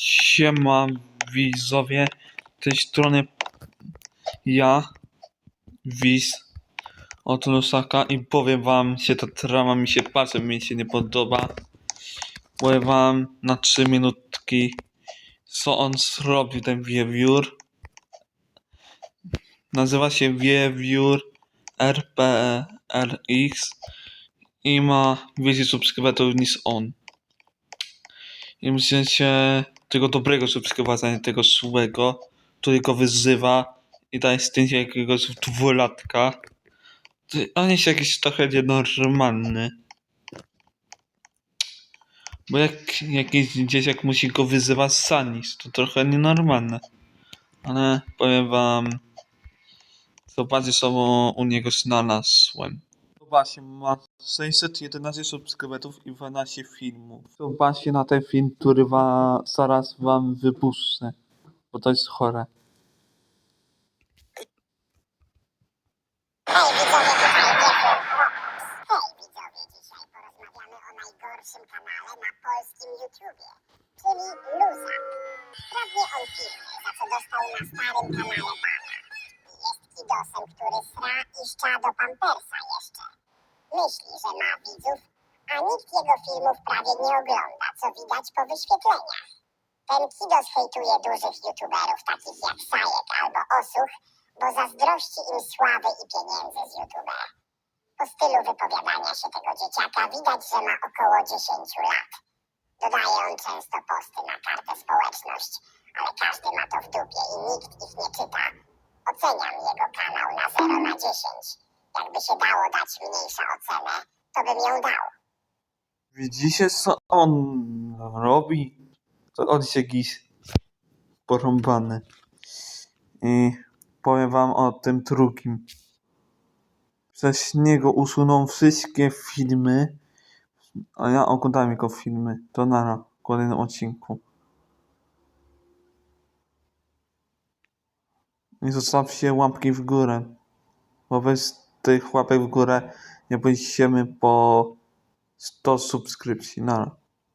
Siema widzowie, tej strony ja, Wiz od Lusaka i powiem wam, się ta trama mi się bardzo mi się nie podoba. Powiem wam na 3 minutki, co on zrobił, ten wiewiór. Nazywa się wiewiór RPRX i ma więcej subskrybentów niż on. I myślicie tego dobrego subskrybatora, nie tego złego, który go wyzywa i daje zdjęcie jakiegoś dwulatka. On jest jakiś trochę nienormalny. Bo jak jakiś dzieciak musi go wyzywać sanis, to trochę nienormalne. Ale powiem wam, zobaczcie co u niego znalazłem. Zobaczcie, ma 611 subskrybentów i 12 filmów. Zobaczcie na ten film, który wa, zaraz wam wypuszczę, bo to jest chore. Widzowie, widzowie, dzisiaj porozmawiamy o najgorszym kanale na polskim czyli Luza. Kradnie on filmy, za co dostał na starym kanale jest kidosem, który sra i szcza do pampersa. Myśli, że ma widzów, a nikt jego filmów prawie nie ogląda, co widać po wyświetleniach. Ten kidos hejtuje dużych youtuberów, takich jak Sajek albo Osuch, bo zazdrości im sławy i pieniędzy z YouTube'a. Po stylu wypowiadania się tego dzieciaka widać, że ma około 10 lat. Dodaje on często posty na kartę społeczność, ale każdy ma to w dupie i nikt ich nie czyta. Oceniam jego kanał na 0 na 10. Jakby się dało dać mniejszą ocenę, to bym ją dał. Widzicie co on robi? To on jest jakiś porąbany. I powiem wam o tym drugim. Przez niego usuną wszystkie filmy, a ja oglądam jego filmy. To nara w kolejnym odcinku. I zostawcie łapki w górę. Bo bez tych łapek w górę nie pójdziemy po 100 subskrypcji. Nara.